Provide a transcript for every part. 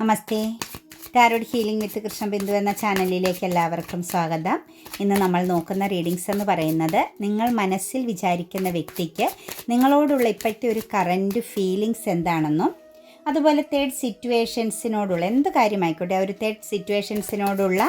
Namaste. Tarot healing with Krishnabindu എന്ന ചാനലിലേക്ക് എല്ലാവർക്കും സ്വാഗതം. ഇന്ന് നമ്മൾ നോക്കുന്ന റീഡിങ്സ് എന്ന് പറയുന്നത് നിങ്ങൾ മനസ്സിൽ വിചാരിക്കുന്ന വ്യക്തിക്ക് നിങ്ങളോടുള്ള ഇപ്പോഴത്തെ ഒരു കറന്റ് ഫീലിങ്സ് എന്താണെന്നും അതുപോലെ തേർഡ് സിറ്റുവേഷൻസിനോടുള്ള എന്ത് കാര്യമായിക്കോട്ടെ ഒരു തേർഡ് സിറ്റുവേഷൻസിനോടുള്ള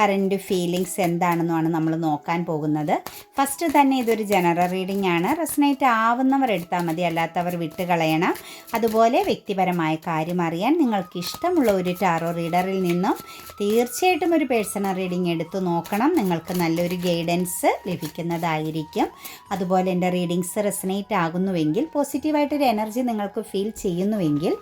കറന്റ് ഫീലിങ്സ് എന്താണെന്നുമാണ് നമ്മൾ നോക്കാൻ പോകുന്നത്. ഫസ്റ്റ് തന്നെ ഇതൊരു ജനറൽ റീഡിംഗ് ആണ്. റെസനേറ്റ് ആവുന്നവർ എടുത്താൽ മതി അല്ലാത്തവർ വിട്ടുകളയണം അതുപോലെ വ്യക്തിപരമായ കാര്യം അറിയാൻ നിങ്ങൾക്ക് ഇഷ്ടമുള്ള ഒരു ടാറോ റീഡറിൽ നിന്നും തീർച്ചയായിട്ടും ഒരു പേഴ്സണൽ റീഡിംഗ് എടുത്തു നോക്കണം. നിങ്ങൾക്ക് നല്ലൊരു ഗൈഡൻസ് ലഭിക്കുന്നതായിരിക്കും. അതുപോലെ എന്റെ റീഡിങ്സ് റെസനേറ്റ് ആകുന്നുവെങ്കിൽ പോസിറ്റീവായിട്ടൊരു എനർജി നിങ്ങൾക്ക് ഫീൽ ചെയ്യുന്നുവെങ്കിൽ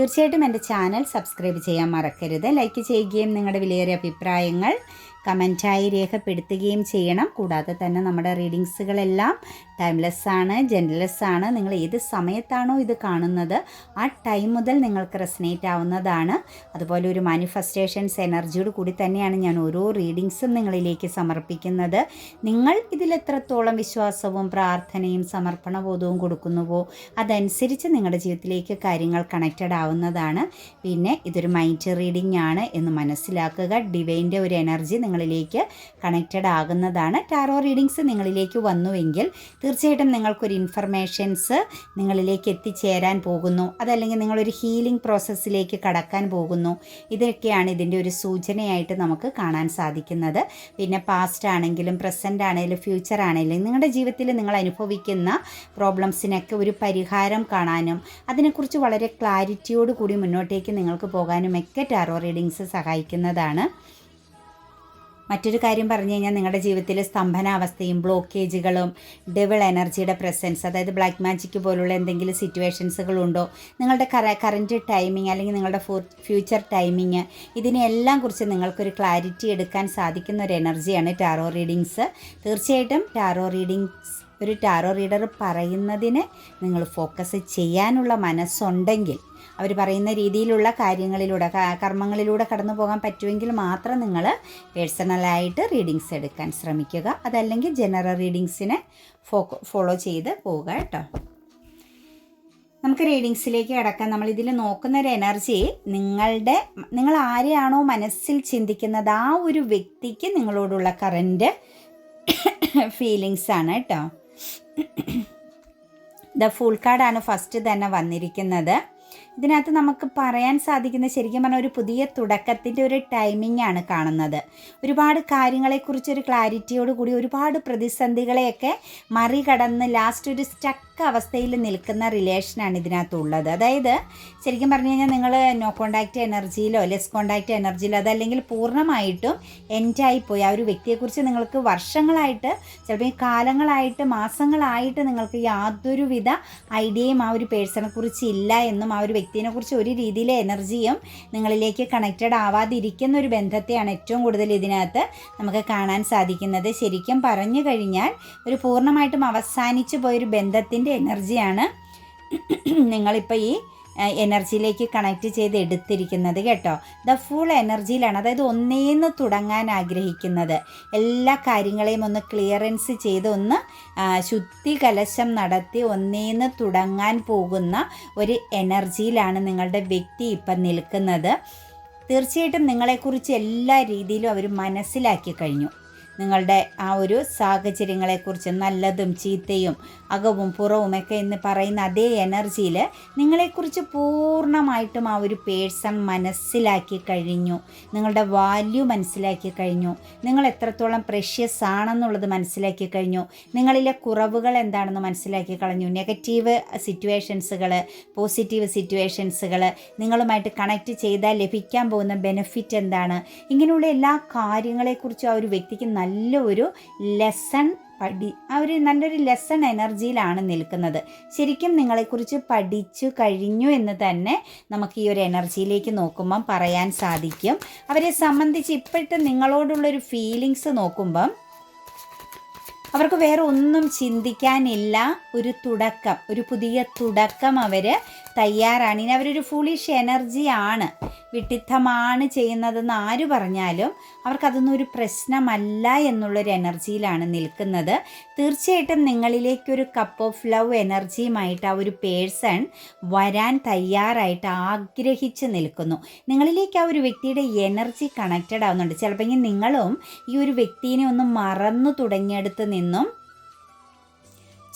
തീർച്ചയായിട്ടും എന്റെ ചാനൽ സബ്സ്ക്രൈബ് ചെയ്യാൻ മറക്കരുത്. ലൈക്ക് ചെയ്യുകയും നിങ്ങളുടെ വിലയേറിയ അഭിപ്രായങ്ങൾ കമന്റായി രേഖപ്പെടുത്തുകയും ചെയ്യണം. കൂടാതെ തന്നെ നമ്മുടെ റീഡിങ്സുകളെല്ലാം ടൈംലെസ് ആണ് ജെൻഡർലെസ് ആണ് നിങ്ങൾ ഏത് സമയത്താണോ ഇത് കാണുന്നത് ആ ടൈം മുതൽ നിങ്ങൾക്ക് റെസനേറ്റ് ആവുന്നതാണ്. അതുപോലെ ഒരു മാനിഫെസ്റ്റേഷൻസ് എനർജിയോട് കൂടി തന്നെയാണ് ഞാൻ ഓരോ റീഡിങ്സും നിങ്ങളിലേക്ക് സമർപ്പിക്കുന്നത്. നിങ്ങൾ ഇതിൽ എത്രത്തോളം വിശ്വാസവും പ്രാർത്ഥനയും സമർപ്പണബോധവും കൊടുക്കുന്നുവോ അതനുസരിച്ച് നിങ്ങളുടെ ജീവിതത്തിലേക്ക് കാര്യങ്ങൾ കണക്റ്റഡ് ആവുന്നതാണ്. പിന്നെ ഇതൊരു മൈൻഡ് റീഡിംഗ് ആണ് എന്ന് മനസ്സിലാക്കുക. ഡിവൈന്റെ ഒരു എനർജി നിങ്ങളിലേക്ക് കണക്റ്റഡ് ആകുന്നതാണ്. ടാറോ റീഡിങ്സ് നിങ്ങളിലേക്ക് വന്നുവെങ്കിൽ തീർച്ചയായിട്ടും നിങ്ങൾക്കൊരു ഇൻഫർമേഷൻസ് നിങ്ങളിലേക്ക് എത്തിച്ചേരാൻ പോകുന്നു. അതല്ലെങ്കിൽ നിങ്ങളൊരു ഹീലിംഗ് പ്രോസസ്സിലേക്ക് കടക്കാൻ പോകുന്നു. ഇതൊക്കെയാണ് ഇതിന്റെ ഒരു സൂചനയായിട്ട് നമുക്ക് കാണാൻ സാധിക്കുന്നത്. പിന്നെ പാസ്റ്റ് ആണെങ്കിലും പ്രസന്റ് ആണെങ്കിലും ഫ്യൂച്ചർ ആണെങ്കിലും നിങ്ങളുടെ ജീവിതത്തിൽ നിങ്ങൾ അനുഭവിക്കുന്ന പ്രോബ്ലംസിനൊക്കെ ഒരു പരിഹാരം കാണാനും അതിനെക്കുറിച്ച് വളരെ ക്ലാരിറ്റിയോട് കൂടി മുന്നോട്ടേക്ക് നിങ്ങൾക്ക് പോകാനും ഒക്കെ ടാറോ റീഡിങ്സ് സഹായിക്കുന്നതാണ്. മറ്റൊരു കാര്യം പറഞ്ഞു കഴിഞ്ഞാൽ നിങ്ങളുടെ ജീവിതത്തിൽ സ്തംഭനാവസ്ഥയും ബ്ലോക്കേജുകളും ഡെവിൾ എനർജിയുടെ പ്രസൻസ് അതായത് ബ്ലാക്ക് മാജിക് പോലുള്ള എന്തെങ്കിലും സിറ്റുവേഷൻസുകളുണ്ടോ നിങ്ങളുടെ കറ കറന്റ് ടൈമിംഗ് അല്ലെങ്കിൽ നിങ്ങളുടെ ഫ്യൂച്ചർ ടൈമിങ് ഇതിനെല്ലാം കുറിച്ച് നിങ്ങൾക്കൊരു ക്ലാരിറ്റി എടുക്കാൻ സാധിക്കുന്ന ഒരു എനർജിയാണ് ടാറോ റീഡിങ്സ് തീർച്ചയായിട്ടും ടാറോ റീഡിങ്സ് ഒരു ടാറോ റീഡർ പറയുന്നതിന് നിങ്ങൾ ഫോക്കസ് ചെയ്യാനുള്ള മനസ്സുണ്ടെങ്കിൽ അവർ പറയുന്ന രീതിയിലുള്ള കാര്യങ്ങളിലൂടെ കർമ്മങ്ങളിലൂടെ കടന്നു പോകാൻ പറ്റുമെങ്കിൽ മാത്രം നിങ്ങൾ പേഴ്സണലായിട്ട് റീഡിങ്സ് എടുക്കാൻ ശ്രമിക്കുക. അതല്ലെങ്കിൽ ജനറൽ റീഡിങ്സിനെ ഫോളോ ചെയ്ത് പോവുക കേട്ടോ. നമുക്ക് റീഡിങ്സിലേക്ക് കിടക്കാം നമ്മൾ ഇതിൽ നോക്കുന്ന ഒരു എനർജി നിങ്ങളുടെ നിങ്ങൾ ആരെയാണോ മനസ്സിൽ ചിന്തിക്കുന്നത് ആ ഒരു വ്യക്തിക്ക് നിങ്ങളോടുള്ള കറന്റ് ഫീലിങ്സ് ആണ് കേട്ടോ. ദ ഫുൾ കാർഡാണ് ഫസ്റ്റ് തന്നെ വന്നിരിക്കുന്നത്. ഇതിനകത്ത് നമുക്ക് പറയാൻ സാധിക്കുന്ന ശരിക്കും പറഞ്ഞാൽ ഒരു പുതിയ തുടക്കത്തിന്റെ ഒരു ടൈമിംഗ് ആണ് കാണുന്നത്. ഒരുപാട് കാര്യങ്ങളെക്കുറിച്ച് ഒരു ക്ലാരിറ്റിയോട് കൂടി ഒരുപാട് പ്രതിസന്ധികളെയൊക്കെ മറികടന്ന് ലാസ്റ്റ് ഒരു സ്റ്റക്ക് അവസ്ഥയിൽ നിൽക്കുന്ന റിലേഷനാണ് ഇതിനകത്തുള്ളത്. അതായത് ശരിക്കും പറഞ്ഞു കഴിഞ്ഞാൽ നിങ്ങൾ നോ കോണ്ടാക്റ്റ് എനർജിയിലോ ലെസ് കോണ്ടാക്റ്റ് എനർജിയിലോ അതല്ലെങ്കിൽ പൂർണമായിട്ടും എൻഡായിപ്പോയി ആ ഒരു വ്യക്തിയെക്കുറിച്ച് നിങ്ങൾക്ക് വർഷങ്ങളായിട്ട് ചിലപ്പോൾ കാലങ്ങളായിട്ട് മാസങ്ങളായിട്ട് നിങ്ങൾക്ക് യാതൊരുവിധ ഐഡിയയും ആ ഒരു പേഴ്സണെ കുറിച്ച് ഇല്ല എന്നും ആ ഒരു വ്യക്തിനെ കുറിച്ച് ഒരു രീതിയിലെ എനർജിയും നിങ്ങളിലേക്ക് കണക്റ്റഡ് ആവാതിരിക്കുന്ന ഒരു ബന്ധത്തെയാണ് ഏറ്റവും കൂടുതൽ ഇതിനകത്ത് നമുക്ക് കാണാൻ സാധിക്കുന്നത്. ശരിക്കും പറഞ്ഞു കഴിഞ്ഞാൽ ഒരു പൂർണമായിട്ടും അവസാനിച്ചു പോയൊരു ബന്ധത്തിന്റെ എനർജിയാണ് നിങ്ങളിപ്പോൾ ഈ എനർജിയിലേക്ക് കണക്ട് ചെയ്ത് എടുത്തിരിക്കുന്നത് കേട്ടോ. ദ ഫുൾ എനർജിയിലാണ് അതായത് ഒന്നേന്ന് തുടങ്ങാൻ ആഗ്രഹിക്കുന്നത്. എല്ലാ കാര്യങ്ങളെയും ഒന്ന് ക്ലിയറൻസ് ചെയ്ത് ഒന്ന് ശുദ്ധി കലശം നടത്തി ഒന്നേന്ന് തുടങ്ങാൻ പോകുന്ന ഒരു എനർജിയിലാണ് നിങ്ങളുടെ വ്യക്തി ഇപ്പം നിൽക്കുന്നത്. തീർച്ചയായിട്ടും നിങ്ങളെക്കുറിച്ച് എല്ലാ രീതിയിലും അവർ മനസ്സിലാക്കി കഴിഞ്ഞു. നിങ്ങളുടെ ആ ഒരു സാഹചര്യങ്ങളെക്കുറിച്ച് നല്ലതും ചീത്തയും അകവും പുറവും ഒക്കെ എന്ന് പറയുന്ന അതേ എനർജിയിൽ നിങ്ങളെക്കുറിച്ച് പൂർണമായിട്ടും ആ ഒരു പേഴ്സൺ മനസ്സിലാക്കി കഴിഞ്ഞു. നിങ്ങളുടെ വാല്യൂ മനസ്സിലാക്കി കഴിഞ്ഞു. നിങ്ങൾ എത്രത്തോളം പ്രഷ്യസ് ആണെന്നുള്ളത് മനസ്സിലാക്കി കഴിഞ്ഞു. നിങ്ങളിലെ കുറവുകൾ എന്താണെന്ന് മനസ്സിലാക്കി കളഞ്ഞു. നെഗറ്റീവ് സിറ്റുവേഷൻസുകൾ പോസിറ്റീവ് സിറ്റുവേഷൻസുകൾ നിങ്ങളുമായിട്ട് കണക്റ്റ് ചെയ്താൽ ലഭിക്കാൻ പോകുന്ന ബെനിഫിറ്റ് എന്താണ്? ഇങ്ങനെയുള്ള എല്ലാ കാര്യങ്ങളെക്കുറിച്ചും ആ ഒരു വ്യക്തിക്ക് നല്ലൊരു ലെസൺ പഠി ഒരു നല്ലൊരു ലെസൺ എനർജിയിലാണ് നിൽക്കുന്നത്. ശരിക്കും നിങ്ങളെക്കുറിച്ച് പഠിച്ചു കഴിഞ്ഞു എന്ന് തന്നെ നമുക്ക് ഈ ഒരു എനർജിയിലേക്ക് നോക്കുമ്പം പറയാൻ സാധിക്കും. അവരെ സംബന്ധിച്ച് ഇപ്പോഴത്തെ നിങ്ങളോടുള്ളൊരു ഫീലിങ്സ് നോക്കുമ്പം അവർക്ക് വേറെ ഒന്നും ചിന്തിക്കാനില്ല. ഒരു തുടക്കം ഒരു പുതിയ തുടക്കം അവർ തയ്യാറാണ്. ഇനി അവരൊരു ഫുളിഷ് എനർജിയാണ് വിട്ടിത്തമാണ് ചെയ്യുന്നതെന്ന് ആര് പറഞ്ഞാലും അവർക്കതൊന്നും ഒരു പ്രശ്നമല്ല എന്നുള്ളൊരു എനർജിയിലാണ് നിൽക്കുന്നത്. തീർച്ചയായിട്ടും നിങ്ങളിലേക്കൊരു കപ്പ് ഓഫ് ലവ് എനർജിയുമായിട്ട് ആ ഒരു പേഴ്സൺ വരാൻ തയ്യാറായിട്ട് ആഗ്രഹിച്ച് നിൽക്കുന്നു. നിങ്ങളിലേക്ക് ആ ഒരു വ്യക്തിയുടെ എനർജി കണക്റ്റഡ് ആവുന്നുണ്ട്. ചിലപ്പോൾ നിങ്ങളും ഈ ഒരു വ്യക്തിനെ ഒന്ന് മറന്നു തുടങ്ങിയെടുത്ത് നിന്നും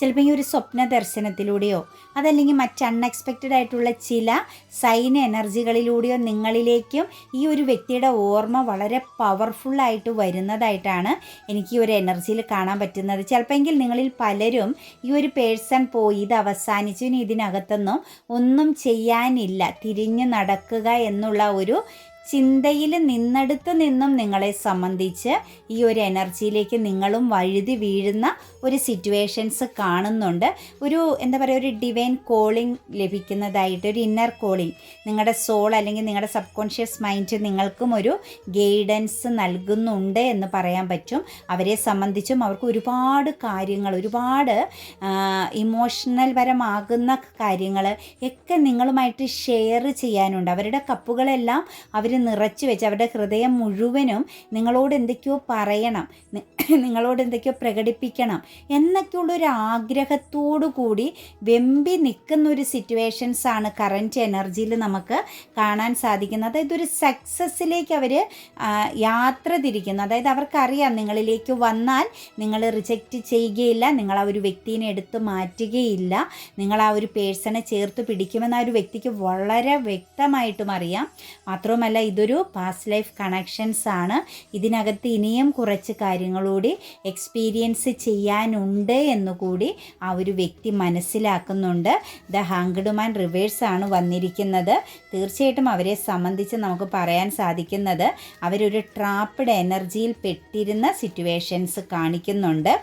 ചിലപ്പോൾ ഈ ഒരു സ്വപ്ന ദർശനത്തിലൂടെയോ അതല്ലെങ്കിൽ മറ്റ് അൺഎക്സ്പെക്റ്റഡ് ആയിട്ടുള്ള ചില സൈൻ എനർജികളിലൂടെയോ നിങ്ങളിലേക്കും ഈ ഒരു വ്യക്തിയുടെ ഓർമ്മ വളരെ പവർഫുള്ളായിട്ട് വരുന്നതായിട്ടാണ് എനിക്ക് ഈ ഒരു എനർജിയിൽ കാണാൻ പറ്റുന്നത്. ചിലപ്പോൾ നിങ്ങളിൽ പലരും ഈ ഒരു പേഴ്സൺ പോയി ഇത് അവസാനിച്ചു ഇനി ഇതിനകത്തൊന്നും ഒന്നും ചെയ്യാനില്ല തിരിഞ്ഞു നടക്കുക എന്നുള്ള ഒരു ചിന്തയിൽ നിന്നടുത്ത് നിന്നും നിങ്ങളെ സംബന്ധിച്ച് ഈ ഒരു എനർജിയിലേക്ക് നിങ്ങളും വഴുതി വീഴുന്ന ഒരു സിറ്റുവേഷൻസ് കാണുന്നുണ്ട്. ഒരു എന്താ പറയുക ഒരു ഡിവൈൻ കോളിംഗ് ലഭിക്കുന്നതായിട്ട് ഒരു ഇന്നർ കോളിംഗ് നിങ്ങളുടെ സോൾ അല്ലെങ്കിൽ നിങ്ങളുടെ സബ് കോൺഷ്യസ് മൈൻഡ് നിങ്ങൾക്കും ഒരു ഗൈഡൻസ് നൽകുന്നുണ്ട് എന്ന് പറയാൻ പറ്റും. അവരെ സംബന്ധിച്ചും അവർക്ക് ഒരുപാട് കാര്യങ്ങൾ ഒരുപാട് ഇമോഷണൽ പരമാകുന്ന കാര്യങ്ങൾ ഒക്കെ നിങ്ങളുമായിട്ട് ഷെയർ ചെയ്യാനുണ്ട്. അവരുടെ കപ്പുകളെല്ലാം അവർ നിറച്ചു വെച്ച് അവരുടെ ഹൃദയം മുഴുവനും നിങ്ങളോട് എന്തൊക്കെയോ പറയണം നിങ്ങളോട് എന്തൊക്കെയോ പ്രകടിപ്പിക്കണം എന്നൊക്കെയുള്ളൊരു ആഗ്രഹത്തോടു കൂടി വെമ്പി നിൽക്കുന്ന ഒരു സിറ്റുവേഷൻസ് ആണ് കറന്റ് എനർജിയിൽ നമുക്ക് കാണാൻ സാധിക്കുന്നത്. അതായത് ഒരു സക്സസ്സിലേക്ക് അവർ യാത്ര തിരിക്കുന്നു. അതായത് അവർക്കറിയാം നിങ്ങളിലേക്ക് വന്നാൽ നിങ്ങൾ റിജക്റ്റ് ചെയ്യുകയില്ല നിങ്ങൾ ആ ഒരു വ്യക്തിനെ എടുത്ത് മാറ്റുകയില്ല നിങ്ങൾ ആ ഒരു പേഴ്സണെ ചേർത്ത് പിടിക്കുമെന്ന് ആ ഒരു വ്യക്തിക്ക് വളരെ വ്യക്തമായിട്ടും അറിയാം. മാത്രവുമല്ല ഇതൊരു പാസ്റ്റ് ലൈഫ് കണക്ഷൻസ് ആണ്. ഇതിനകത്ത് ഇനിയും കുറച്ച് കാര്യങ്ങളൂടി എക്സ്പീരിയൻസ് ചെയ്യാനുണ്ട് എന്നുകൂടി ആ ഒരു വ്യക്തി മനസ്സിലാക്കുന്നുണ്ട്. ദ ഹാങ്ക്ഡുമാൻ റിവേഴ്സ് ആണ് വന്നിരിക്കുന്നത്. തീർച്ചയായിട്ടും അവരെ സംബന്ധിച്ച് നമുക്ക് പറയാൻ സാധിക്കുന്നത് അവരൊരു ട്രാപ്പ്ഡ് എനർജിയിൽ പെട്ടിരുന്ന സിറ്റുവേഷൻസ് കാണിക്കുന്നുണ്ട്.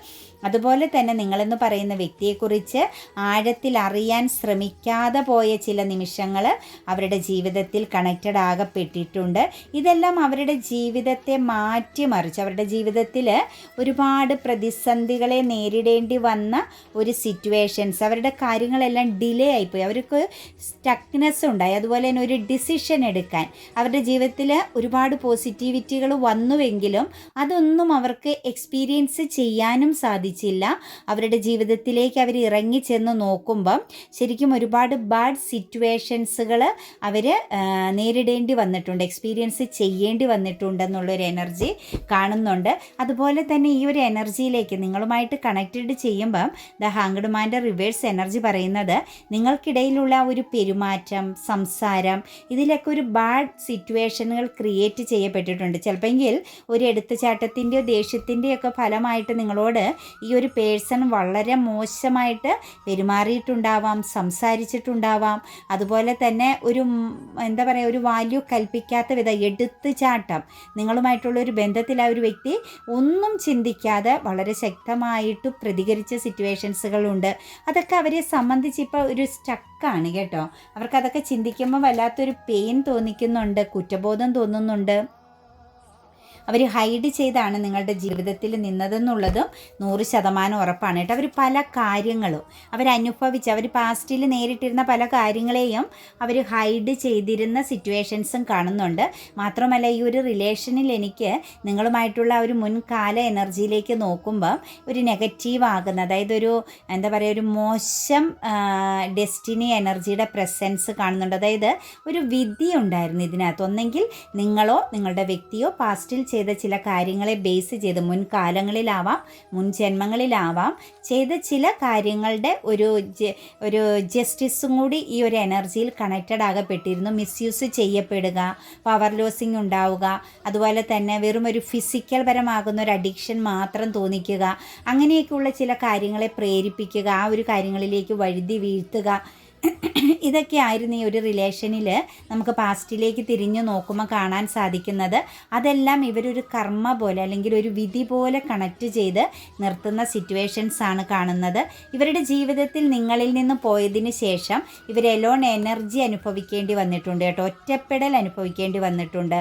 അതുപോലെ തന്നെ നിങ്ങളെന്ന് പറയുന്ന വ്യക്തിയെക്കുറിച്ച് ആഴത്തിൽ അറിയാൻ ശ്രമിക്കാതെ പോയ ചില നിമിഷങ്ങൾ അവരുടെ ജീവിതത്തിൽ കണക്റ്റഡ് ആകപ്പെട്ടിട്ടുണ്ട്. ഇതെല്ലാം അവരുടെ ജീവിതത്തെ മാറ്റിമറിച്ച്. അവരുടെ ജീവിതത്തിൽ ഒരുപാട് പ്രതിസന്ധികളെ നേരിടേണ്ടി വന്ന ഒരു സിറ്റുവേഷൻസ് അവരുടെ കാര്യങ്ങളെല്ലാം ഡിലേ ആയിപ്പോയി. അവർക്ക് സ്റ്റക്നെസ് ഉണ്ടായി. അതുപോലെ തന്നെ ഒരു ഡിസിഷൻ എടുക്കാൻ. അവരുടെ ജീവിതത്തിൽ ഒരുപാട് പോസിറ്റിവിറ്റികൾ വന്നുവെങ്കിലും അതൊന്നും അവർക്ക് എക്സ്പീരിയൻസ് ചെയ്യാനും സാധിച്ചു സാധിച്ചില്ല അവരുടെ ജീവിതത്തിലേക്ക് അവർ ഇറങ്ങി ചെന്ന് നോക്കുമ്പം ശരിക്കും ഒരുപാട് ബാഡ് സിറ്റുവേഷൻസുകൾ അവർ നേരിടേണ്ടി വന്നിട്ടുണ്ട്. എക്സ്പീരിയൻസ് ചെയ്യേണ്ടി വന്നിട്ടുണ്ടെന്നുള്ളൊരു എനർജി കാണുന്നുണ്ട്. അതുപോലെ തന്നെ ഈ ഒരു എനർജിയിലേക്ക് നിങ്ങളുമായിട്ട് കണക്റ്റഡ് ചെയ്യുമ്പം ദ ഹാങ്ഡ്മാന്റെ റിവേഴ്സ് എനർജി പറയുന്നത് നിങ്ങൾക്കിടയിലുള്ള ഒരു പെരുമാറ്റം സംസാരം ഇതിലൊക്കെ ഒരു ബാഡ് സിറ്റുവേഷനുകൾ ക്രിയേറ്റ് ചെയ്യപ്പെട്ടിട്ടുണ്ട്. ചിലപ്പോൾ ഒരു എടുത്തുചാട്ടത്തിന്റെയോ ദേഷ്യത്തിന്റെയോ ഒക്കെ ഫലമായിട്ട് നിങ്ങളോട് ഈ ഒരു പേഴ്സൺ വളരെ മോശമായിട്ട് പെരുമാറിയിട്ടുണ്ടാവാം സംസാരിച്ചിട്ടുണ്ടാവാം. അതുപോലെ തന്നെ ഒരു എന്താ പറയുക ഒരു വാല്യൂ കൽപ്പിക്കാത്ത വിധ എടുത്തു ചാട്ടം നിങ്ങളുമായിട്ടുള്ള ഒരു ബന്ധത്തിൽ ആ ഒരു വ്യക്തി ഒന്നും ചിന്തിക്കാതെ വളരെ ശക്തമായിട്ട് പ്രതികരിച്ച സിറ്റുവേഷൻസുകളുണ്ട് അതൊക്കെ അവരെ സംബന്ധിച്ച് ഇപ്പോൾ ഒരു സ്റ്റക്കാണ് കേട്ടോ. അവർക്കതൊക്കെ ചിന്തിക്കുമ്പോൾ വല്ലാത്തൊരു പെയിൻ തോന്നിക്കുന്നുണ്ട് കുറ്റബോധം തോന്നുന്നുണ്ട്. അവർ ഹൈഡ് ചെയ്താണ് നിങ്ങളുടെ ജീവിതത്തിൽ നിന്നതെന്നുള്ളതും നൂറ് ശതമാനം ഉറപ്പാണ് കേട്ടോ. അവർ പല കാര്യങ്ങളും അവരനുഭവിച്ച് അവർ പാസ്റ്റിൽ നേരിട്ടിരുന്ന പല കാര്യങ്ങളെയും അവർ ഹൈഡ് ചെയ്തിരുന്ന സിറ്റുവേഷൻസും കാണുന്നുണ്ട്. മാത്രമല്ല ഈ ഒരു റിലേഷനിൽ എനിക്ക് നിങ്ങളുമായിട്ടുള്ള ഒരു മുൻകാല എനർജിയിലേക്ക് നോക്കുമ്പം ഒരു നെഗറ്റീവ് ആകുന്ന അതായത് ഒരു എന്താ പറയുക ഒരു മോശം ഡെസ്റ്റിനി എനർജിയുടെ പ്രസൻസ് കാണുന്നുണ്ട്. അതായത് ഒരു വിധി ഉണ്ടായിരുന്നു ഇതിനകത്ത്. ഒന്നെങ്കിൽ നിങ്ങളോ നിങ്ങളുടെ വ്യക്തിയോ പാസ്റ്റിൽ ചെയ്ത ചില കാര്യങ്ങളെ ബേസ് ചെയ്ത് മുൻകാലങ്ങളിലാവാം മുൻ ജന്മങ്ങളിലാവാം ചെയ്ത ചില കാര്യങ്ങളുടെ ഒരു ഒരു ജസ്റ്റിസും കൂടി ഈ ഒരു എനർജിയിൽ കണക്റ്റഡ് ആകപ്പെട്ടിരുന്നു. മിസ്യൂസ് ചെയ്യപ്പെടുക പവർ ലോസിങ് ഉണ്ടാവുക അതുപോലെ തന്നെ വെറും ഒരു ഫിസിക്കൽ പരമാകുന്ന ഒരു അഡിക്ഷൻ മാത്രം തോന്നിക്കുക അങ്ങനെയൊക്കെയുള്ള ചില കാര്യങ്ങളെ പ്രേരിപ്പിക്കുക ആ ഒരു കാര്യങ്ങളിലേക്ക് വഴുതി വീഴ്ത്തുക ഇതൊക്കെ ആയിരുന്നു ഈ ഒരു റിലേഷനിൽ നമുക്ക് പാസ്റ്റിലേക്ക് തിരിഞ്ഞു നോക്കുമ്പോൾ കാണാൻ സാധിക്കുന്നത്. അതെല്ലാം ഇവരൊരു കർമ്മ പോലെ അല്ലെങ്കിൽ ഒരു വിധി പോലെ കണക്ട് ചെയ്ത് നിർത്തുന്ന സിറ്റുവേഷൻസ് ആണ് കാണുന്നത്. ഇവരുടെ ജീവിതത്തിൽ നിങ്ങളിൽ നിന്ന് പോയതിന് ശേഷം ഇവർ എലോൺ എനർജി അനുഭവിക്കേണ്ടി വന്നിട്ടുണ്ട് കേട്ടോ. ഒറ്റപ്പെടൽ അനുഭവിക്കേണ്ടി വന്നിട്ടുണ്ട്.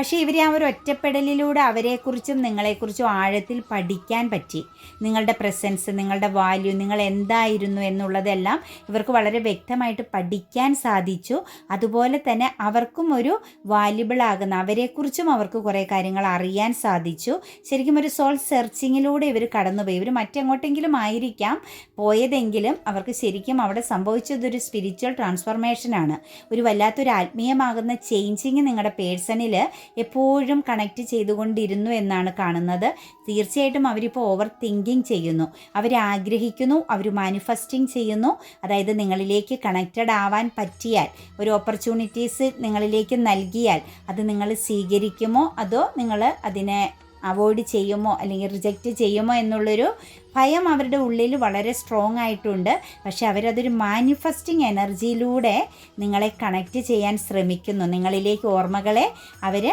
പക്ഷേ ഇവർ ആ ഒരു ഒറ്റപ്പെടലിലൂടെ അവരെക്കുറിച്ചും നിങ്ങളെക്കുറിച്ചും ആഴത്തിൽ പഠിക്കാൻ പറ്റി. നിങ്ങളുടെ പ്രസൻസ് നിങ്ങളുടെ വാല്യൂ നിങ്ങൾ എന്തായിരുന്നു എന്നുള്ളതെല്ലാം ഇവർക്ക് വളരെ വ്യക്തമായിട്ട് പഠിക്കാൻ സാധിച്ചു. അതുപോലെ തന്നെ അവർക്കും ഒരു വാല്യുബിൾ ആകുന്ന അവരെക്കുറിച്ചും അവർക്ക് കുറേ കാര്യങ്ങൾ അറിയാൻ സാധിച്ചു. ശരിക്കും ഒരു സോൾ സെർച്ചിങ്ങിലൂടെ ഇവർ കടന്നുപോയി. ഇവർ മറ്റെങ്ങോട്ടെങ്കിലും ആയിരിക്കാം പോയതെങ്കിലും അവർക്ക് ശരിക്കും അവിടെ സംഭവിച്ചതൊരു സ്പിരിച്വൽ ട്രാൻസ്ഫോർമേഷനാണ് ഒരു വല്ലാത്തൊരു ആത്മീയമാകുന്ന ചേഞ്ചിങ് നിങ്ങളുടെ പേഴ്സണിൽ എപ്പോഴും കണക്റ്റ് ചെയ്തുകൊണ്ടിരുന്നു എന്നാണ് കാണുന്നത്. തീർച്ചയായിട്ടും അവരിപ്പോൾ ഓവർ തിങ്കിങ് ചെയ്യുന്നു. അവർ ആഗ്രഹിക്കുന്നു അവർ മാനിഫെസ്റ്റിംഗ് ചെയ്യുന്നു. അതായത് നിങ്ങളിലേക്ക് കണക്റ്റഡ് ആവാൻ പറ്റിയാൽ ഒരു ഓപ്പർച്യൂണിറ്റീസ് നിങ്ങളിലേക്ക് നൽകിയാൽ അത് നിങ്ങൾ സ്വീകരിക്കുമോ? അതോ നിങ്ങൾ അതിനെ അവോയ്ഡ് ചെയ്യുമോ? അല്ലെങ്കിൽ റിജക്റ്റ് ചെയ്യുമോ എന്നുള്ളൊരു ഭയം അവരുടെ ഉള്ളിൽ വളരെ സ്ട്രോങ് ആയിട്ടുണ്ട്. പക്ഷെ അവരതൊരു മാനിഫെസ്റ്റിംഗ് എനർജിയിലൂടെ നിങ്ങളെ കണക്റ്റ് ചെയ്യാൻ ശ്രമിക്കുന്നു. നിങ്ങളിലേക്ക് ഓർമ്മകളെ അവർ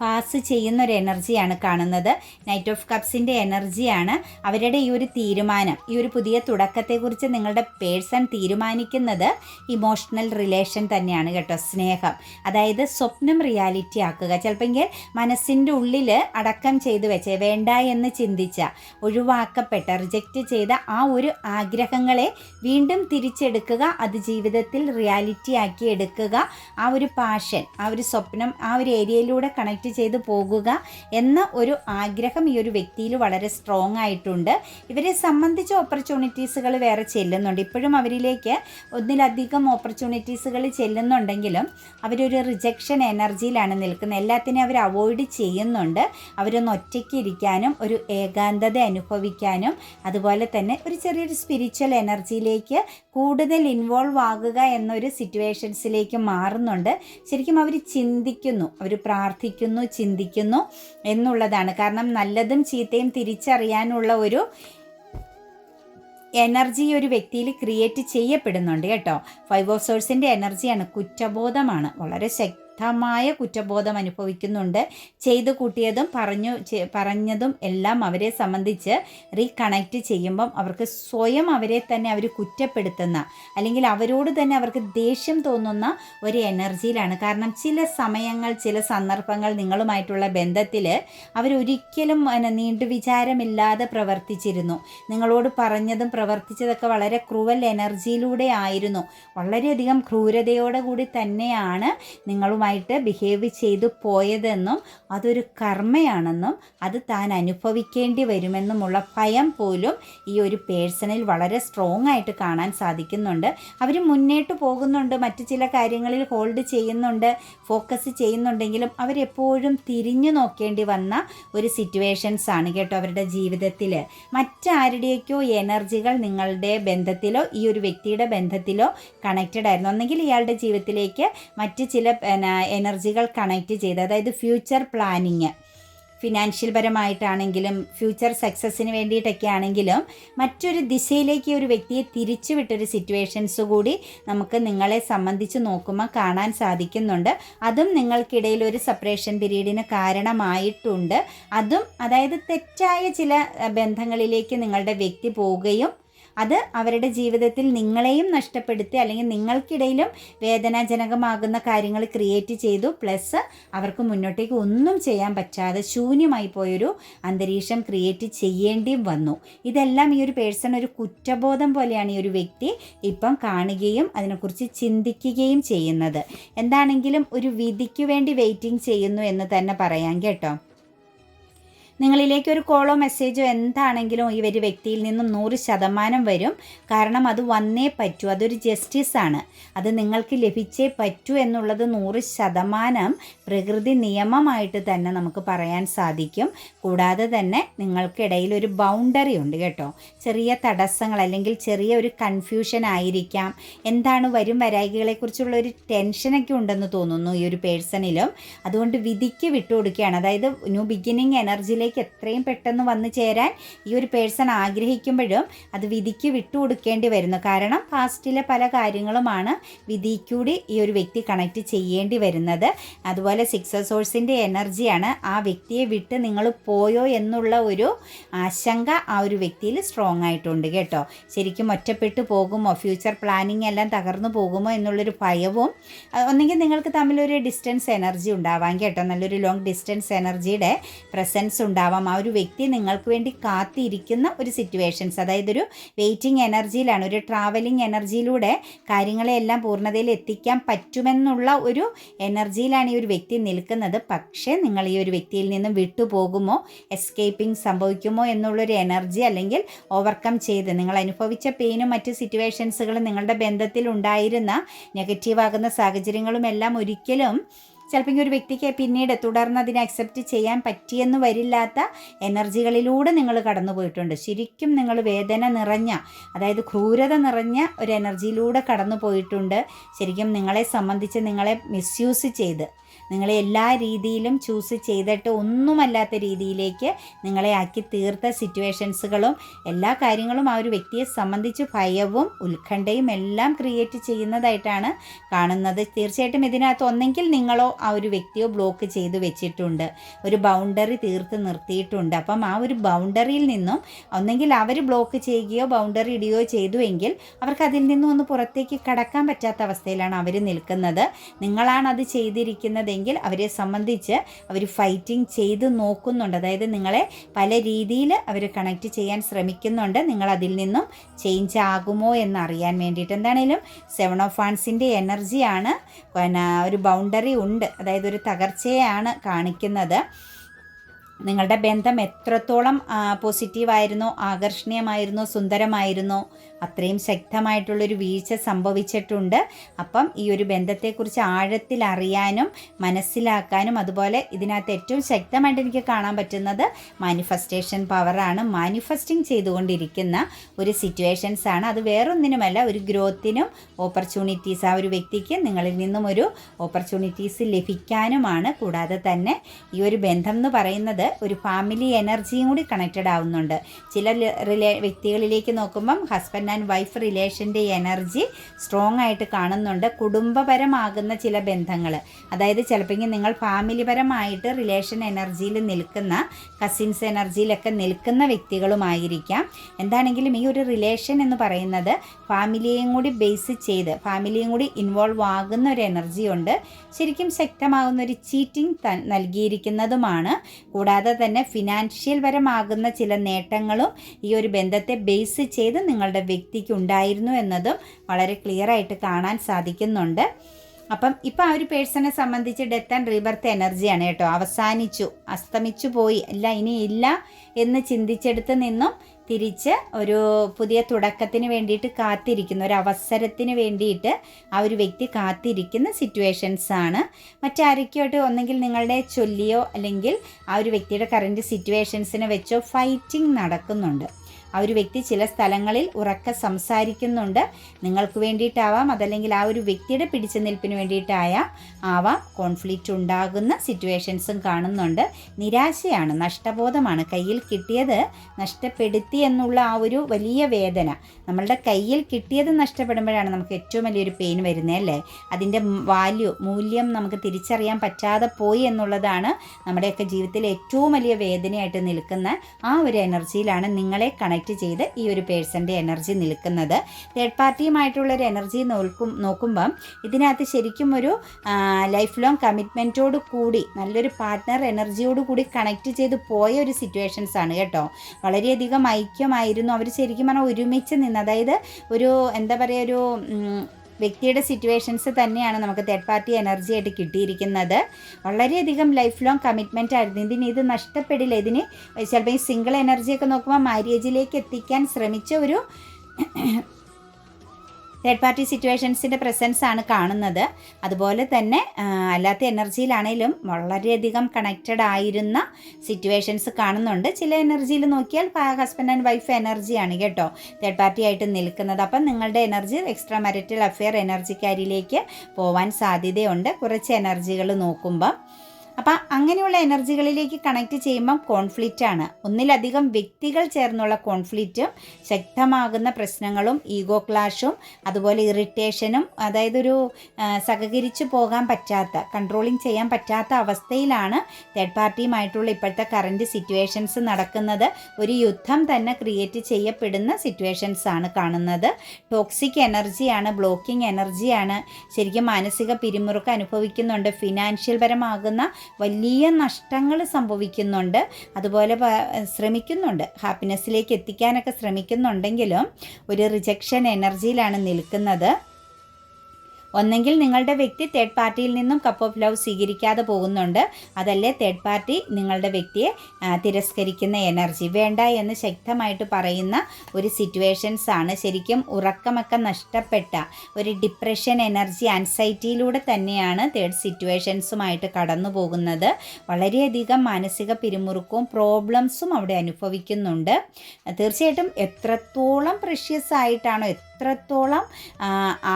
പാസ് ചെയ്യുന്ന ഒരു എനർജിയാണ് കാണുന്നത് നൈറ്റ് ഓഫ് കപ്സിന്റെ എനർജിയാണ് അവരുടെ ഈ ഒരു തീരുമാനം. ഈ ഒരു പുതിയ തുടക്കത്തെക്കുറിച്ച് നിങ്ങളുടെ പേഴ്സൺ തീരുമാനിക്കുന്നത് ഇമോഷണൽ റിലേഷൻ തന്നെയാണ് കേട്ടോ സ്നേഹം. അതായത് സ്വപ്നം റിയാലിറ്റി ആക്കുക. ചിലപ്പോൾ മനസ്സിന്റെ ഉള്ളിൽ അടക്കം ചെയ്ത് വെച്ച് വേണ്ട എന്ന് ചിന്തിച്ച ഒഴിവാക്കപ്പെട്ട റിജക്റ്റ് ചെയ്ത ആ ഒരു ആഗ്രഹങ്ങളെ വീണ്ടും തിരിച്ചെടുക്കുക അത് ജീവിതത്തിൽ റിയാലിറ്റി ആക്കി എടുക്കുക. ആ ഒരു പാഷൻ ആ ഒരു സ്വപ്നം ആ ഒരു ഏരിയയിലൂടെ കണക്ട് ചെയ്ത് പോകുക എന്ന ഒരു ആഗ്രഹം ഈ ഒരു വ്യക്തിയിൽ വളരെ സ്ട്രോങ് ആയിട്ടുണ്ട്. ഇവരെ സംബന്ധിച്ച ഓപ്പർച്യൂണിറ്റീസുകൾ വേറെ ചെല്ലുന്നുണ്ട്. ഇപ്പോഴും അവരിലേക്ക് ഒന്നിലധികം ഓപ്പർച്യൂണിറ്റീസുകൾ ചെല്ലുന്നുണ്ടെങ്കിലും അവരൊരു റിജക്ഷൻ എനർജിയിലാണ് നിൽക്കുന്നത്. എല്ലാത്തിനെയും അവർ അവോയ്ഡ് ചെയ്യുന്നുണ്ട്. അവരൊന്ന് ഒറ്റയ്ക്ക് ഇരിക്കാനും ഒരു ഏകാന്തത അനുഭവിക്കാനും അതുപോലെ തന്നെ ഒരു ചെറിയൊരു സ്പിരിച്വൽ എനർജിയിലേക്ക് കൂടുതൽ ഇൻവോൾവ് ആകുക എന്നൊരു സിറ്റുവേഷൻസിലേക്ക് മാറുന്നുണ്ട്. ശരിക്കും അവർ ചിന്തിക്കുന്നു അവർ പ്രാർത്ഥിക്കുന്നു ചിന്തിക്കുന്നു എന്നുള്ളതാണ്. കാരണം നല്ലതും ചീത്തയും തിരിച്ചറിയാനുള്ള ഒരു എനർജി ഒരു വ്യക്തിയിൽ ക്രിയേറ്റ് ചെയ്യപ്പെടുന്നുണ്ട് കേട്ടോ. ഫൈവ് ഓഫ് സോഴ്സിന്റെ എനർജിയാണ് കുറ്റബോധമാണ്. വളരെ ശക്തി ശക്തമായ കുറ്റബോധം അനുഭവിക്കുന്നുണ്ട്. ചെയ്തു കൂട്ടിയതും പറഞ്ഞു പറഞ്ഞതും എല്ലാം അവരെ സംബന്ധിച്ച് റീകണക്റ്റ് ചെയ്യുമ്പം അവർക്ക് സ്വയം അവരെ തന്നെ അവർ കുറ്റപ്പെടുത്തുന്ന അല്ലെങ്കിൽ അവരോട് തന്നെ അവർക്ക് ദേഷ്യം തോന്നുന്ന ഒരു എനർജിയിലാണ്. കാരണം ചില സമയങ്ങൾ ചില സന്ദർഭങ്ങൾ നിങ്ങളുമായിട്ടുള്ള ബന്ധത്തിൽ അവരൊരിക്കലും നീണ്ടു വിചാരമില്ലാതെ പ്രവർത്തിച്ചിരുന്നു. നിങ്ങളോട് പറഞ്ഞതും പ്രവർത്തിച്ചതൊക്കെ വളരെ ക്രൂവൽ എനർജിയിലൂടെ ആയിരുന്നു. വളരെയധികം ക്രൂരതയോടെ കൂടി തന്നെയാണ് നിങ്ങളുമായി മോശമായിട്ട് ബിഹേവ് ചെയ്തു പോയതെന്നും അതൊരു കർമ്മയാണെന്നും അത് താൻ അനുഭവിക്കേണ്ടി വരുമെന്നുമുള്ള ഭയം പോലും ഈ ഒരു പേഴ്സണിൽ വളരെ സ്ട്രോങ് ആയിട്ട് കാണാൻ സാധിക്കുന്നുണ്ട്. അവർ മുന്നേട്ട് പോകുന്നുണ്ട് മറ്റ് ചില കാര്യങ്ങളിൽ ഹോൾഡ് ചെയ്യുന്നുണ്ട് ഫോക്കസ് ചെയ്യുന്നുണ്ടെങ്കിലും അവരെപ്പോഴും തിരിഞ്ഞു നോക്കേണ്ടി വന്ന ഒരു സിറ്റുവേഷൻസ് ആണ് കേട്ടോ അവരുടെ ജീവിതത്തിൽ മറ്റാരുടെയൊക്കെയോ എനർജികൾ നിങ്ങളുടെ ബന്ധത്തിലോ ഈ ഒരു വ്യക്തിയുടെ ബന്ധത്തിലോ കണക്റ്റഡ് ആയിരുന്നു. ഒന്നെങ്കിൽ ഇയാളുടെ ജീവിതത്തിലേക്ക് മറ്റ് ചില എനർജികൾ കണക്ട് ചെയ്ത് അതായത് ഫ്യൂച്ചർ പ്ലാനിങ്. ഫിനാൻഷ്യൽ പരമായിട്ടാണെങ്കിലും ഫ്യൂച്ചർ സക്സസ്സിന് വേണ്ടിയിട്ടൊക്കെ ആണെങ്കിലും മറ്റൊരു ദിശയിലേക്ക് ഒരു വ്യക്തിയെ തിരിച്ചുവിട്ടൊരു സിറ്റുവേഷൻസ് കൂടി നമുക്ക് നിങ്ങളെ സംബന്ധിച്ച് നോക്കുമ്പോൾ കാണാൻ സാധിക്കുന്നുണ്ട്. അതും നിങ്ങൾക്കിടയിൽ ഒരു സെപ്പറേഷൻ പീരീഡിന് കാരണമായിട്ടുണ്ട്. അതും അതായത് തെറ്റായ ചില ബന്ധങ്ങളിലേക്ക് നിങ്ങളുടെ വ്യക്തി പോവുകയും അത് അവരുടെ ജീവിതത്തിൽ നിങ്ങളെയും നഷ്ടപ്പെടുത്തി അല്ലെങ്കിൽ നിങ്ങൾക്കിടയിലും വേദനാജനകമാകുന്ന കാര്യങ്ങൾ ക്രിയേറ്റ് ചെയ്തു. പ്ലസ് അവർക്ക് മുന്നോട്ടേക്ക് ഒന്നും ചെയ്യാൻ പറ്റാതെ ശൂന്യമായി പോയൊരു അന്തരീക്ഷം ക്രിയേറ്റ് ചെയ്യേണ്ടിയും വന്നു. ഇതെല്ലാം ഈ ഒരു പേഴ്സൺ ഒരു കുറ്റബോധം പോലെയാണ് ഈ ഒരു വ്യക്തി ഇപ്പം കാണുകയും അതിനെക്കുറിച്ച് ചിന്തിക്കുകയും ചെയ്യുന്നത്. എന്താണെങ്കിലും ഒരു വിധിക്ക് വേണ്ടി വെയിറ്റിംഗ് ചെയ്യുന്നു എന്ന് തന്നെ പറയാം കേട്ടോ. നിങ്ങളിലേക്ക് ഒരു കോളോ മെസ്സേജോ എന്താണെങ്കിലും ഈ ഒരു വ്യക്തിയിൽ നിന്നും നൂറ് ശതമാനം വരും. കാരണം അത് വന്നേ പറ്റൂ. അതൊരു ജസ്റ്റിസ് ആണ്. അത് നിങ്ങൾക്ക് ലഭിച്ചേ പറ്റൂ എന്നുള്ളത് നൂറ് ശതമാനം പ്രകൃതി നിയമമായിട്ട് തന്നെ നമുക്ക് പറയാൻ സാധിക്കും. കൂടാതെ തന്നെ നിങ്ങൾക്കിടയിൽ ഒരു ബൗണ്ടറി ഉണ്ട് കേട്ടോ. ചെറിയ തടസ്സങ്ങൾ അല്ലെങ്കിൽ ചെറിയ ഒരു കൺഫ്യൂഷൻ ആയിരിക്കാം. എന്താണ് വരും വരായികളെക്കുറിച്ചുള്ള ഒരു ടെൻഷനൊക്കെ ഉണ്ടെന്ന് തോന്നുന്നു ഈ ഒരു പേഴ്സണിലും അതുകൊണ്ട് വിധിക്ക് വിട്ടുകൊടുക്കുകയാണ്. അതായത് ന്യൂ ബിഗിനിങ് എനർജിയിലേക്ക് ജീവിതത്തിലേക്ക് എത്രയും പെട്ടെന്ന് വന്നു ചേരാൻ ഈ ഒരു പേഴ്സൺ ആഗ്രഹിക്കുമ്പോഴും അത് വിധിക്ക് വിട്ടുകൊടുക്കേണ്ടി വരുന്നു. കാരണം പാസ്റ്റിലെ പല കാര്യങ്ങളുമാണ് വിധിക്കൂടി ഈ ഒരു വ്യക്തി കണക്ട് ചെയ്യേണ്ടി വരുന്നത്. അതുപോലെ സിക്സ് സോഴ്സിന്റെ എനർജിയാണ് ആ വ്യക്തിയെ വിട്ട് നിങ്ങൾ പോയോ എന്നുള്ള ഒരു ആശങ്ക ആ ഒരു വ്യക്തിയിൽ സ്ട്രോങ് ആയിട്ടുണ്ട് കേട്ടോ. ശരിക്കും ഒറ്റപ്പെട്ടു പോകുമോ? ഫ്യൂച്ചർ പ്ലാനിങ് എല്ലാം തകർന്നു പോകുമോ എന്നുള്ളൊരു ഭയവും ഒന്നെങ്കിൽ നിങ്ങൾക്ക് തമ്മിലൊരു ഡിസ്റ്റൻസ് എനർജി ഉണ്ടാവാം കേട്ടോ. നല്ലൊരു ലോങ് ഡിസ്റ്റൻസ് എനർജിയുടെ പ്രസൻസ് ഉണ്ടാവാം. ആ ഒരു വ്യക്തി നിങ്ങൾക്ക് വേണ്ടി കാത്തിരിക്കുന്ന ഒരു സിറ്റുവേഷൻസ് അതായത് ഒരു വെയിറ്റിംഗ് എനർജിയിലാണ് ഒരു ട്രാവലിംഗ് എനർജിയിലൂടെ കാര്യങ്ങളെല്ലാം പൂർണതയിൽ എത്തിക്കാൻ പറ്റുമെന്നുള്ള ഒരു എനർജിയിലാണ് ഈ ഒരു വ്യക്തി നിൽക്കുന്നത്. പക്ഷേ നിങ്ങൾ ഈ ഒരു വ്യക്തിയിൽ നിന്നും വിട്ടുപോകുമോ? എസ്കേപ്പിംഗ് സംഭവിക്കുമോ എന്നുള്ളൊരു എനർജി അല്ലെങ്കിൽ ഓവർകം ചെയ്ത് നിങ്ങൾ അനുഭവിച്ച പെയിനും മറ്റ് സിറ്റുവേഷൻസുകളും നിങ്ങളുടെ ബന്ധത്തിൽ ഉണ്ടായിരുന്ന നെഗറ്റീവ് ആകുന്ന സാഹചര്യങ്ങളും എല്ലാം ഒരിക്കലും ചിലപ്പോൾ ഒരു വ്യക്തിക്ക് പിന്നീട് തുടർന്ന് അതിനെ അക്സെപ്റ്റ് ചെയ്യാൻ പറ്റിയെന്ന് വരില്ലാത്ത എനർജികളിലൂടെ നിങ്ങൾ കടന്നു പോയിട്ടുണ്ട്. ശരിക്കും നിങ്ങൾ വേദന നിറഞ്ഞ അതായത് ക്രൂരത നിറഞ്ഞ ഒരു എനർജിയിലൂടെ കടന്നു പോയിട്ടുണ്ട്. ശരിക്കും നിങ്ങളെ സംബന്ധിച്ച് നിങ്ങളെ മിസ്യൂസ് ചെയ്ത്. നിങ്ങളെ എല്ലാ രീതിയിലും ചൂസ് ചെയ്തിട്ട് ഒന്നുമല്ലാത്ത രീതിയിലേക്ക് നിങ്ങളെ ആക്കി തീർത്ത സിറ്റുവേഷൻസുകളും എല്ലാ കാര്യങ്ങളും ആ ഒരു വ്യക്തിയെ സംബന്ധിച്ച് ഭയവും ഉത്കണ്ഠയും എല്ലാം ക്രിയേറ്റ് ചെയ്യുന്നതായിട്ടാണ് കാണുന്നത്. തീർച്ചയായിട്ടും ഇതിനകത്ത് ഒന്നെങ്കിൽ നിങ്ങളോ ആ ഒരു വ്യക്തിയോ ബ്ലോക്ക് ചെയ്ത് വെച്ചിട്ടുണ്ട്. ഒരു ബൗണ്ടറി തീർത്ത് നിർത്തിയിട്ടുണ്ട്. അപ്പം ആ ഒരു ബൗണ്ടറിയിൽ നിന്നും ഒന്നെങ്കിൽ അവർ ബ്ലോക്ക് ചെയ്യുകയോ ബൗണ്ടറി ഇടുകയോ ചെയ്തുവെങ്കിൽ അവർക്ക് അതിൽ നിന്നും ഒന്ന് പുറത്തേക്ക് കടക്കാൻ പറ്റാത്ത അവസ്ഥയിലാണ് അവർ നിൽക്കുന്നത്. നിങ്ങളാണ് അത് ചെയ്തിരിക്കുന്നത് എങ്കിൽ അവരെ സംബന്ധിച്ച് അവർ ഫൈറ്റിംഗ് ചെയ്ത് നോക്കുന്നുണ്ട്. അതായത് നിങ്ങളെ പല രീതിയിൽ അവർ കണക്ട് ചെയ്യാൻ ശ്രമിക്കുന്നുണ്ട്. നിങ്ങൾ അതിൽ നിന്നും ചേഞ്ച് ആകുമോ എന്നറിയാൻ വേണ്ടിയിട്ട്. എന്താണേലും സെവൻ ഓഫ് ഫാൻസിന്റെ എനർജിയാണ് പിന്നെ ഒരു ബൗണ്ടറി ഉണ്ട്. അതായത് ഒരു തകർച്ചയാണ് കാണിക്കുന്നത്. നിങ്ങളുടെ ബന്ധം എത്രത്തോളം പോസിറ്റീവായിരുന്നോ ആകർഷണീയമായിരുന്നോ സുന്ദരമായിരുന്നോ അത്രയും ശക്തമായിട്ടുള്ളൊരു വീഴ്ച സംഭവിച്ചിട്ടുണ്ട്. അപ്പം ഈ ഒരു ബന്ധത്തെക്കുറിച്ച് ആഴത്തിൽ അറിയാനും മനസ്സിലാക്കാനും അതുപോലെ ഇതിനകത്ത് ഏറ്റവും ശക്തമായിട്ട് എനിക്ക് കാണാൻ പറ്റുന്നത് മാനിഫെസ്റ്റേഷൻ പവറാണ്. മാനിഫെസ്റ്റിംഗ് ചെയ്തുകൊണ്ടിരിക്കുന്ന ഒരു സിറ്റുവേഷൻസ് ആണ് അത് വേറൊന്നിനുമല്ല ഒരു ഗ്രോത്തിനും ഓപ്പർച്യൂണിറ്റീസ് ആ ഒരു വ്യക്തിക്ക് നിങ്ങളിൽ നിന്നും ഒരു ഓപ്പർച്യൂണിറ്റീസ് ലഭിക്കാനുമാണ്. കൂടാതെ തന്നെ ഈ ഒരു ബന്ധം എന്ന് പറയുന്നത് ഒരു ഫാമിലി എനർജിയും കൂടി കണക്റ്റഡ് ആവുന്നുണ്ട്. ചില റിലേ വ്യക്തികളിലേക്ക് നോക്കുമ്പം ഹസ്ബൻഡ് ഹസ്ബൻഡ് ആൻഡ് വൈഫ് റിലേഷന്റെ എനർജി സ്ട്രോങ് ആയിട്ട് കാണുന്നുണ്ട്. കുടുംബപരമാകുന്ന ചില ബന്ധങ്ങൾ അതായത് ചിലപ്പോൾ നിങ്ങൾ ഫാമിലിപരമായിട്ട് റിലേഷൻ എനർജിയിൽ നിൽക്കുന്ന കസിൻസ് എനർജിയിലൊക്കെ നിൽക്കുന്ന വ്യക്തികളുമായിരിക്കാം. എന്താണെങ്കിലും ഈ ഒരു റിലേഷൻ എന്ന് പറയുന്നത് ഫാമിലിയെയും കൂടി ബേസ് ചെയ്ത് ഫാമിലിയും കൂടി ഇൻവോൾവ് ആകുന്ന ഒരു എനർജി ഉണ്ട്. ശരിക്കും ശക്തമാകുന്ന ഒരു ചീറ്റിംഗ് നൽകിയിരിക്കുന്നതുമാണ്. കൂടാതെ തന്നെ ഫിനാൻഷ്യൽ പരമാകുന്ന ചില നേട്ടങ്ങളും ഈ ഒരു ബന്ധത്തെ ബേസ് ചെയ്ത് നിങ്ങളുടെ വ്യക്തിക്ക് ഉണ്ടായിരുന്നു എന്നതും വളരെ ക്ലിയർ ആയിട്ട് കാണാൻ സാധിക്കുന്നുണ്ട്. അപ്പം ഇപ്പം ആ ഒരു പേഴ്സണെ സംബന്ധിച്ച് ഡെത്ത് ആൻഡ് റീബർത്ത് എനർജിയാണ് കേട്ടോ. അവസാനിച്ചു അസ്തമിച്ചു പോയി അല്ല ഇനി ഇല്ല എന്ന് ചിന്തിച്ചെടുത്ത് നിന്നും തിരിച്ച് ഒരു പുതിയ തുടക്കത്തിന് വേണ്ടിയിട്ട് കാത്തിരിക്കുന്ന. ഒരു അവസരത്തിന് വേണ്ടിയിട്ട് ആ ഒരു വ്യക്തി കാത്തിരിക്കുന്ന സിറ്റുവേഷൻസ് ആണ്. മറ്റാരൊക്കെയായിട്ട് ഒന്നെങ്കിൽ നിങ്ങളുടെ ചൊല്ലിയോ അല്ലെങ്കിൽ ആ ഒരു വ്യക്തിയുടെ കറന്റ് സിറ്റുവേഷൻസിനെ വെച്ചോ ഫൈറ്റിംഗ് നടക്കുന്നുണ്ട്. ആ ഒരു വ്യക്തി ചില സ്ഥലങ്ങളിൽ ഉറക്ക സംസാരിക്കുന്നുണ്ട്. നിങ്ങൾക്ക് വേണ്ടിയിട്ടാവാം അതല്ലെങ്കിൽ ആ ഒരു വ്യക്തിയുടെ പിടിച്ചു നിൽപ്പിന് വേണ്ടിയിട്ടായാം ആവാം. കോൺഫ്ലിക്റ്റ് ഉണ്ടാകുന്ന സിറ്റുവേഷൻസും കാണുന്നുണ്ട്. നിരാശയാണ് നഷ്ടബോധമാണ്. കയ്യിൽ കിട്ടിയത് നഷ്ടപ്പെടുത്തി എന്നുള്ള ആ ഒരു വലിയ വേദന. നമ്മളുടെ കയ്യിൽ കിട്ടിയത് നഷ്ടപ്പെടുമ്പോഴാണ് നമുക്ക് ഏറ്റവും വലിയൊരു പെയിൻ വരുന്നത് അല്ലേ? അതിന്റെ വാല്യൂ മൂല്യം നമുക്ക് തിരിച്ചറിയാൻ പറ്റാതെ പോയി എന്നുള്ളതാണ് നമ്മുടെയൊക്കെ ജീവിതത്തിൽ ഏറ്റവും വലിയ വേദനയായിട്ട് നിൽക്കുന്ന ആ ഒരു എനർജിയിലാണ് നിങ്ങളെ കണക്ട് കണക്ട് ചെയ്ത് ഈ ഒരു പേഴ്സന്റെ എനർജി നിൽക്കുന്നത്. തേർഡ് പാർട്ടിയുമായിട്ടുള്ളൊരു എനർജി നോക്കും നോക്കുമ്പം ഇതിനകത്ത് ശരിക്കും ഒരു ലൈഫ് ലോങ് കമ്മിറ്റ്മെന്റോട് കൂടി നല്ലൊരു പാർട്ട്ണർ എനർജിയോട് കൂടി കണക്ട് ചെയ്ത് പോയ ഒരു സിറ്റുവേഷൻസ് ആണ് കേട്ടോ. വളരെയധികം ഐക്യമായിരുന്നു. അവർ ശരിക്കും പറഞ്ഞാൽ ഒരുമിച്ച് നിന്ന് അതായത് ഒരു എന്താ പറയുക ഒരു വ്യക്തിയുടെ സിറ്റുവേഷൻസ് തന്നെയാണ് നമുക്ക് തേർഡ് പാർട്ടി എനർജി ആയിട്ട് കിട്ടിയിരിക്കുന്നത്. വളരെയധികം ലൈഫ് ലോങ് കമ്മിറ്റ്മെന്റ് ആയിരുന്നു. ഇതിന് ഇത് നഷ്ടപ്പെടില്ല. ഇതിന് ചിലപ്പോൾ ഈ സിംഗിൾ എനർജിയൊക്കെ നോക്കുമ്പോൾ മാര്യേജിലേക്ക് എത്തിക്കാൻ ശ്രമിച്ച ഒരു തേർഡ് പാർട്ടി സിറ്റുവേഷൻസിന്റെ പ്രസൻസ് ആണ് കാണുന്നത്. അതുപോലെ തന്നെ അല്ലാത്ത എനർജിയിലാണേലും വളരെയധികം കണക്റ്റഡ് ആയിരുന്ന സിറ്റുവേഷൻസ് കാണുന്നുണ്ട്. ചില എനർജിയിൽ നോക്കിയാൽ ഹസ്ബൻഡ് ആൻഡ് വൈഫ് എനർജിയാണ് കേട്ടോ. തേർഡ് പാർട്ടി ആയിട്ട് നിൽക്കുന്നത്. അപ്പം നിങ്ങളുടെ എനർജി എക്സ്ട്രാ മാരിറ്റൽ അഫെയർ എനർജിക്കാരിലേക്ക് പോവാൻ സാധ്യതയുണ്ട്. കുറച്ച് എനർജികൾ നോക്കുമ്പം. അപ്പം അങ്ങനെയുള്ള എനർജികളിലേക്ക് കണക്ട് ചെയ്യുമ്പം കോൺഫ്ലിക്റ്റ് ആണ്. ഒന്നിലധികം വ്യക്തികൾ ചേർന്നുള്ള കോൺഫ്ലിക്റ്റും ശക്തമാകുന്ന പ്രശ്നങ്ങളും ഈഗോ ക്ലാഷും അതുപോലെ ഇറിറ്റേഷനും അതായത് ഒരു സഹകരിച്ചു പോകാൻ പറ്റാത്ത കൺട്രോളിങ് ചെയ്യാൻ പറ്റാത്ത അവസ്ഥയിലാണ് തേർഡ് പാർട്ടിയുമായിട്ടുള്ള ഇപ്പോഴത്തെ കറന്റ് സിറ്റുവേഷൻസ് നടക്കുന്നത്. ഒരു യുദ്ധം തന്നെ ക്രിയേറ്റ് ചെയ്യപ്പെടുന്ന സിറ്റുവേഷൻസ് ആണ് കാണുന്നത്. ടോക്സിക് എനർജിയാണ് ബ്ലോക്കിംഗ് എനർജിയാണ് ശരിക്കും മാനസിക പിരിമുറുക്കം അനുഭവിക്കുന്നുണ്ട്. ഫിനാൻഷ്യൽ പരമാകുന്ന വലിയ നഷ്ടങ്ങൾ സംഭവിക്കുന്നുണ്ട്. അതുപോലെ ശ്രമിക്കുന്നുണ്ട്. ഹാപ്പിനെസ്സിലേക്ക് എത്തിക്കാനൊക്കെ ശ്രമിക്കുന്നുണ്ടെങ്കിലും ഒരു റിജക്ഷൻ എനർജിയിലാണ് നിൽക്കുന്നത്. ഒന്നെങ്കിൽ നിങ്ങളുടെ വ്യക്തി തേർഡ് പാർട്ടിയിൽ നിന്നും കപ്പ് ഓഫ് ലവ് സ്വീകരിക്കാതെ പോകുന്നുണ്ട്. അതല്ലേ തേർഡ് പാർട്ടി നിങ്ങളുടെ വ്യക്തിയെ തിരസ്കരിക്കുന്ന എനർജി വേണ്ട എന്ന് ശക്തമായിട്ട് പറയുന്ന ഒരു സിറ്റുവേഷൻസ് ആണ് ശരിക്കും ഉറക്കമൊക്കെ നഷ്ടപ്പെട്ട ഒരു ഡിപ്രഷൻ എനർജി ആൻസൈറ്റിയിലൂടെ തന്നെയാണ് തേർഡ് സിറ്റുവേഷൻസുമായിട്ട് കടന്നു പോകുന്നത്. വളരെയധികം മാനസിക പിരിമുറുക്കവും പ്രോബ്ലംസും അവിടെ അനുഭവിക്കുന്നുണ്ട്. തീർച്ചയായിട്ടും എത്രത്തോളം പ്രഷ്യസ് ആയിട്ടാണോ എത്രത്തോളം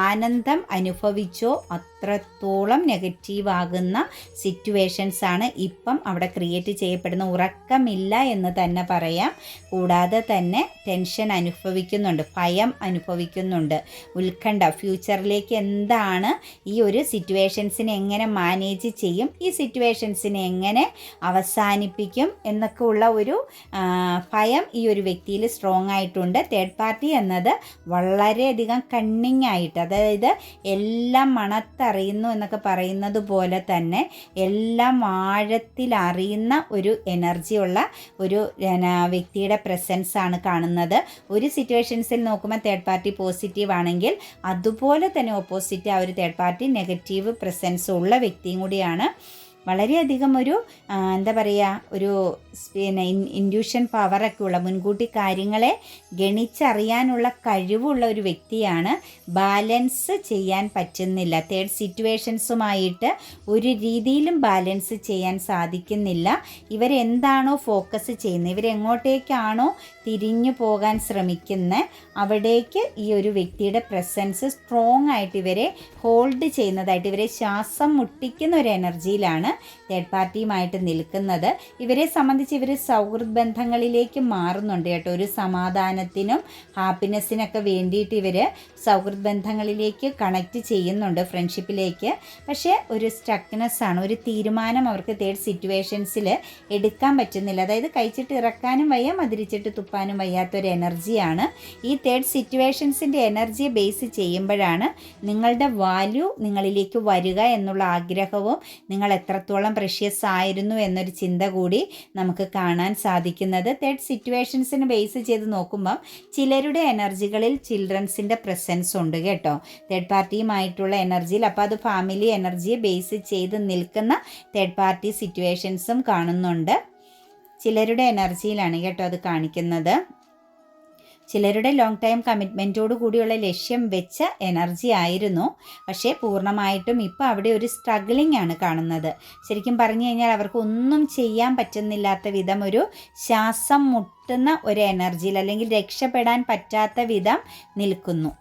ആനന്ദം അനുഭവിച്ചോ അത്രത്തോളം നെഗറ്റീവ് ആകുന്ന സിറ്റുവേഷൻസ് ആണ് ഇപ്പം അവിടെ ക്രിയേറ്റ് ചെയ്യപ്പെടുന്ന. ഉറക്കമില്ല എന്ന് തന്നെ പറയാം. കൂടാതെ തന്നെ ടെൻഷൻ അനുഭവിക്കുന്നുണ്ട് ഭയം അനുഭവിക്കുന്നുണ്ട്. ഉത്കണ്ഠ ഫ്യൂച്ചറിലേക്ക് എന്താണ് ഈ ഒരു സിറ്റുവേഷൻസിനെ എങ്ങനെ മാനേജ് ചെയ്യും ഈ സിറ്റുവേഷൻസിനെ എങ്ങനെ അവസാനിപ്പിക്കും എന്നൊക്കെ ഉള്ള ഒരു ഭയം ഈ ഒരു വ്യക്തിയിൽ സ്ട്രോങ് ആയിട്ടുണ്ട്. തേർഡ് പാർട്ടി എന്നത് വളരെയധികം കണ്ണിങ് ആയിട്ട് അതായത് എല്ലാം മണത്തറിയുന്നു എന്നൊക്കെ പറയുന്നത് പോലെ തന്നെ എല്ലാം ആഴത്തിൽ അറിയുന്ന ഒരു എനർജിയുള്ള ഒരു വ്യക്തിയുടെ പ്രസൻസ് ആണ് കാണുന്നത്. ഒരു സിറ്റുവേഷൻസിൽ നോക്കുമ്പോൾ തേർഡ് പാർട്ടി പോസിറ്റീവ് ആണെങ്കിൽ അതുപോലെ തന്നെ ഓപ്പോസിറ്റ് ആ ഒരു തേർഡ് പാർട്ടി നെഗറ്റീവ് പ്രസൻസ് ഉള്ള വ്യക്തിയും കൂടിയാണ് വളരെയധികം ഒരു എന്താ പറയുക ഒരു പിന്നെ ഇൻഡ്യൂഷൻ പവറൊക്കെ ഉള്ള മുൻകൂട്ടി കാര്യങ്ങളെ ഗണിച്ചറിയാനുള്ള കഴിവുള്ള ഒരു വ്യക്തിയാണ് ബാലൻസ് ചെയ്യാൻ പറ്റുന്നില്ല. തേർഡ് സിറ്റുവേഷൻസുമായിട്ട് ഒരു രീതിയിലും ബാലൻസ് ചെയ്യാൻ സാധിക്കുന്നില്ല. ഇവരെന്താണോ ഫോക്കസ് ചെയ്യുന്നത് ഇവരെങ്ങോട്ടേക്കാണോ തിരിഞ്ഞു പോകാൻ ശ്രമിക്കുന്നത് അവിടേക്ക് ഈ ഒരു വ്യക്തിയുടെ പ്രസൻസ് സ്ട്രോങ് ആയിട്ട് ഇവരെ ഹോൾഡ് ചെയ്യുന്നതായിട്ട് ഇവരെ ശ്വാസം മുട്ടിക്കുന്ന ഒരു എനർജിയിലാണ് né? തേർഡ് പാർട്ടിയുമായിട്ട് നിൽക്കുന്നത്. ഇവരെ സംബന്ധിച്ച് ഇവർ സൗഹൃദ ബന്ധങ്ങളിലേക്ക് മാറുന്നുണ്ട് കേട്ടോ. ഒരു സമാധാനത്തിനും ഹാപ്പിനെസ്സിനൊക്കെ വേണ്ടിയിട്ട് ഇവർ സൗഹൃദ ബന്ധങ്ങളിലേക്ക് കണക്ട് ചെയ്യുന്നുണ്ട് ഫ്രണ്ട്ഷിപ്പിലേക്ക് പക്ഷേ ഒരു സ്റ്റക്നെസ് ആണ്. ഒരു തീരുമാനം അവർക്ക് തേർഡ് സിറ്റുവേഷൻസിൽ എടുക്കാൻ പറ്റുന്നില്ല. അതായത് കഴിച്ചിട്ട് ഇറക്കാനും വയ്യ മതിരിച്ചിട്ട് തുപ്പാനും വയ്യാത്തൊരു എനർജിയാണ് ഈ തേർഡ് സിറ്റുവേഷൻസിന്റെ എനർജിയെ ബേസ് ചെയ്യുമ്പോഴാണ് നിങ്ങളുടെ വാല്യൂ നിങ്ങളിലേക്ക് വരിക എന്നുള്ള ആഗ്രഹവും നിങ്ങൾ എത്രത്തോളം പ്രഷ്യസ് ആയിരുന്നു എന്നൊരു ചിന്ത കൂടി നമുക്ക് കാണാൻ സാധിക്കുന്നത്. തേർഡ് സിറ്റുവേഷൻസിന് ബേസ് ചെയ്ത് നോക്കുമ്പം ചിലരുടെ എനർജികളിൽ ചിൽഡ്രൻസിന്റെ പ്രസൻസ് ഉണ്ട് കേട്ടോ. തേർഡ് പാർട്ടിയുമായിട്ടുള്ള എനർജിയിൽ അപ്പോൾ അത് ഫാമിലി എനർജിയെ ബേസ് ചെയ്ത് നിൽക്കുന്ന തേർഡ് പാർട്ടി സിറ്റുവേഷൻസും കാണുന്നുണ്ട്. ചിലരുടെ എനർജിയിലാണ് കേട്ടോ അത് കാണിക്കുന്നത്. ചിലരുടെ ലോങ് ടൈം കമ്മിറ്റ്മെന്റോട് കൂടിയുള്ള ലക്ഷ്യം വെച്ച എനർജി ആയിരുന്നു. പക്ഷേ പൂർണമായിട്ടും ഇപ്പോൾ അവിടെ ഒരു സ്ട്രഗ്ലിംഗ് ആണ് കാണുന്നത്. ശരിക്കും പറഞ്ഞു കഴിഞ്ഞാൽ അവർക്ക് ഒന്നും ചെയ്യാൻ പറ്റുന്നില്ലാത്ത വിധം ഒരു ശ്വാസം മുട്ടുന്ന ഒരു എനർജിയിൽ അല്ലെങ്കിൽ രക്ഷപ്പെടാൻ പറ്റാത്ത വിധം നിൽക്കുന്നു.